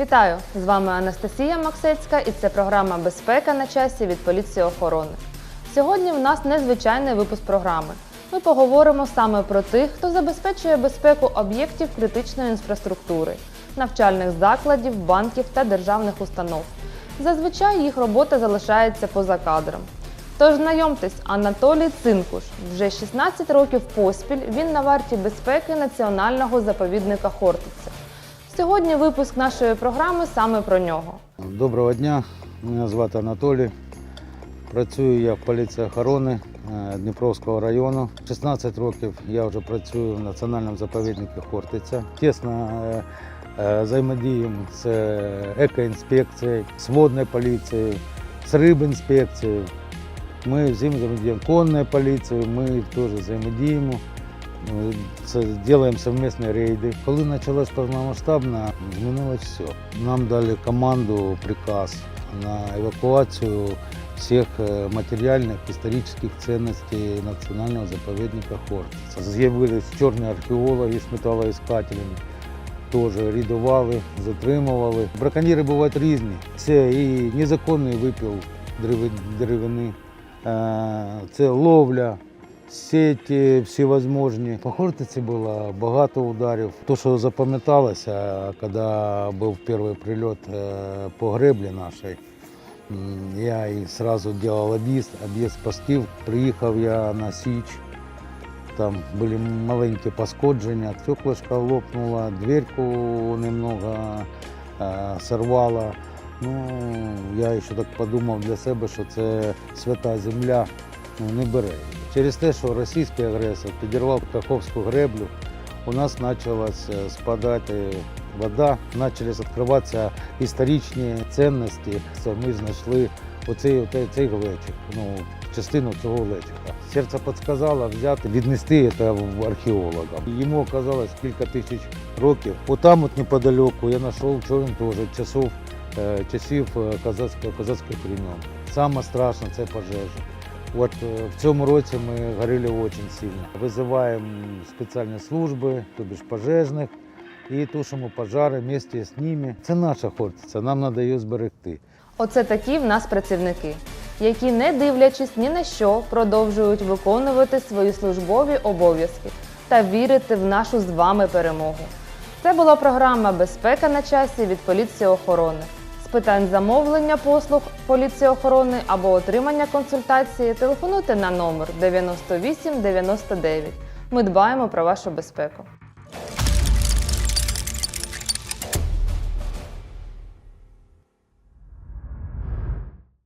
Вітаю! З вами Анастасія Максецька і це програма Безпека на часі від поліції охорони. Сьогодні в нас незвичайний випуск програми. Ми поговоримо саме про тих, хто забезпечує безпеку об'єктів критичної інфраструктури, навчальних закладів, банків та державних установ. Зазвичай їх робота залишається поза кадром. Тож знайомтесь, Анатолій Цинкуш. Вже 16 років поспіль він на варті безпеки національного заповідника Хортиця. Сьогодні випуск нашої програми саме про нього. Доброго дня, мене звати Анатолій. Працюю я в поліції охорони е, Дніпровського району. 16 років я вже працюю в національному заповіднику Хортиця. Тісно е, е, взаємодіємо з екоінспекцією, з водною поліцією, з рибінспекцією. Ми взаємодіємо конною поліцією, ми теж взаємодіємо. Це робимо совместні рейди. Коли почалось повномасштабно, змінилось все. Нам дали команду, приказ на евакуацію всіх е, матеріальних історичних цінностей національного заповідника Хортиця. З'явились чорні археологи з металоіскателями. Теж рідували, затримували. Браконьєри бувають різні. Це і незаконний випіл деревини, е, це ловля, сеті всевозможні. По Хортиці було багато ударів. То, що запам'яталося, коли був перший прильот по греблі нашій, я і одразу робив об'їзд, об'їзд постів. Приїхав я на Січ, там були маленькі пошкодження, стеклышко лопнуло, дверку немного е, сорвало. Ну, я ще так подумав для себе, що це свята земля ну, не бере. Через те, що російський агресор підірвав Каховську греблю, у нас почала спадати вода, почали відкриватися історичні цінності. Це Ми знайшли оцей, цей глечик, ну, частину цього глечика. Серце підказало взяти, віднести це в археологам. Йому оказалось кілька тисяч років. Отам от неподалеку я знайшов човен теж часов, е, часів е, козацького, козацьких времен. Саме страшне це пожежа. От е, в цьому році ми горіли дуже сильно. Визиваємо спеціальні служби, тобі ж пожежних, і тушимо пожари вместе з ними. Це наша хортиця, нам треба її зберегти. Оце такі в нас працівники, які, не дивлячись ні на що, продовжують виконувати свої службові обов'язки та вірити в нашу з вами перемогу. Це була програма Безпека на часі від поліції охорони. З питань замовлення послуг поліції охорони або отримання консультації телефонуйте на номер 9899. Ми дбаємо про вашу безпеку.